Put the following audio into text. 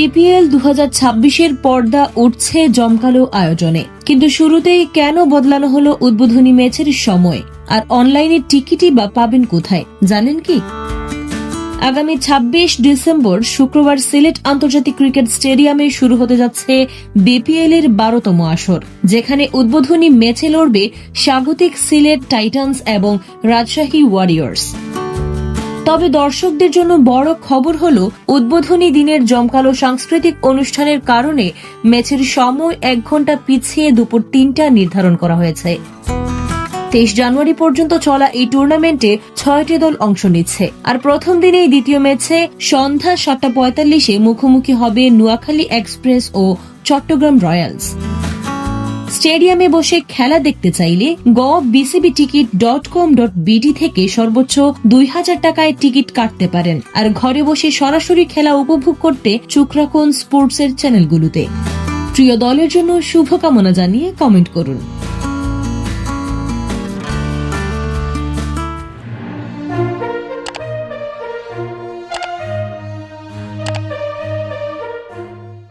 BPL দু হাজার পর্দা উঠছে জমকালো আয়োজনে। কিন্তু শুরুতেই কেন বদলানো হলো উদ্বোধনী ম্যাচের সময়? আর অনলাইনে টিকিটই বা পাবেন কোথায়? জানেন কি? আগামী ২৬ ডিসেম্বর শুক্রবার সিলেট আন্তর্জাতিক ক্রিকেট স্টেডিয়ামে শুরু হতে যাচ্ছে বিপিএল এর বারোতম আসর, যেখানে উদ্বোধনী ম্যাচে লড়বে স্বাগতিক সিলেট টাইটান্স এবং রাজশাহী ওয়ারিয়র্স। তবে দর্শকদের জন্য বড় খবর হল, উদ্বোধনী দিনের জমকালো সাংস্কৃতিক অনুষ্ঠানের কারণে ম্যাচের সময় এক ঘণ্টা পিছিয়ে দুপুর তিনটা নির্ধারণ করা হয়েছে। তেইশ জানুয়ারি পর্যন্ত চলা এই টুর্নামেন্টে ছয়টি দল অংশ নিচ্ছে। আর প্রথম দিনেই দ্বিতীয় ম্যাচে সন্ধ্যা সাতটা পঁয়তাল্লিশে মুখোমুখি হবে নোয়াখালী এক্সপ্রেস ও চট্টগ্রাম রয়্যালস। স্টেডিয়ামে বসে খেলা দেখতে চাইলে গ BCB ticket dot com dot BD থেকে সর্বোচ্চ দুই হাজার টাকায় টিকিট কাটতে পারেন। আর ঘরে বসে সরাসরি খেলা উপভোগ করতে চোখ রাখুন স্পোর্টসের চ্যানেলগুলোতে প্রিয় দলের জন্য শুভকামনা জানিয়ে কমেন্ট করুন।